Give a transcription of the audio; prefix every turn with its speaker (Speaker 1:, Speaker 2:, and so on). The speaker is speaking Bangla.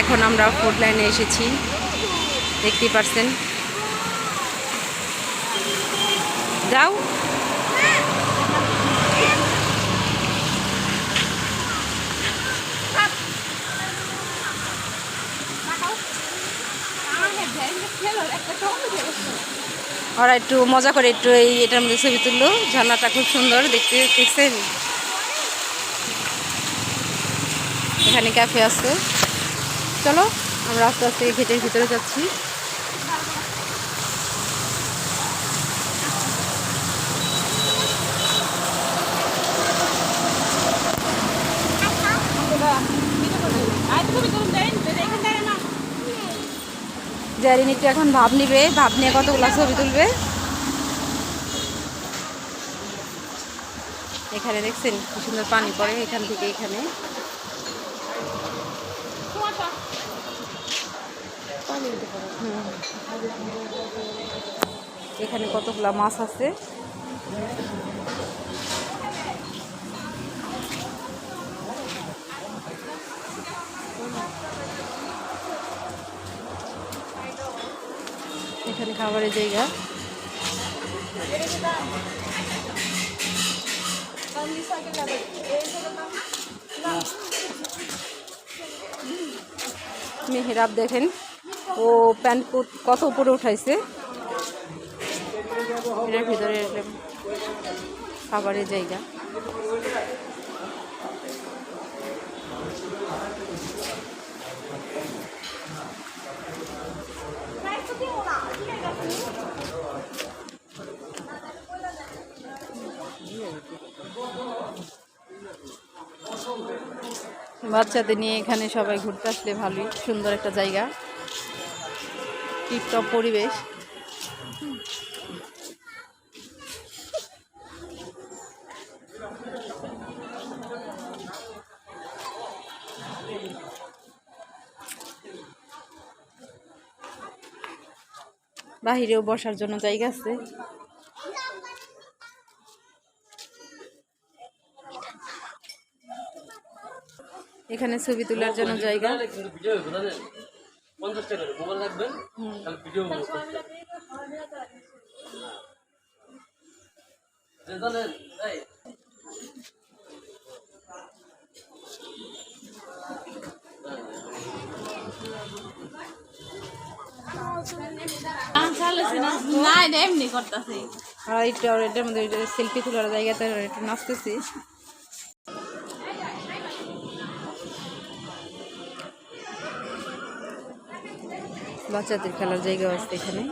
Speaker 1: এখন আমরা ফুড লাইনে এসেছি। দেখতেই পারছেন। যাও ওরা একটু মজা করে একটু এই এটার মধ্যে ছবি তুললো। ঝর্ণাটা খুব সুন্দর, দেখতে দেখছেন? এখানে ক্যাফে আছে। চলো, আমরা আস্তে আস্তে ঘেটের ভিতরে যাচ্ছি জারিন একটু এখন ভাব নিবে, ভাব নিয়ে কতগুলো ছবি তুলবে এখানে দেখছেন কি সুন্দর পানি পড়ে এখান থেকে এখানে। এখানে কতগুলা মাছ আছে? এখানে খাবারের জায়গা। মেহেরাব দেখেন। ও প্যান্ট কত উপরে উঠাইছে? এটার ভিতরে খাবারের জায়গা। বাচ্চাদের নিয়ে এখানে সবাই ঘুরতে আসলে ভালোই, সুন্দর একটা জায়গা। টিপটপ পরিবেশ। বাহিরেও বসার জন্য জায়গা আছে। এখানে ছবি তোলার জন্য জায়গা
Speaker 2: কিন্তু ভিডিও হবে জানেন পঞ্চাশ টাকা মোবাইল রাখবেন তাহলে ভিডিও করতে জানেন এই।
Speaker 3: না এটা এমনি করতেছি।
Speaker 1: আর একটু আর এটার মধ্যে সেলফি তোলার জায়গাতে নাচতেছি। বাচ্চাদের খেলার জায়গা আছে এখানে।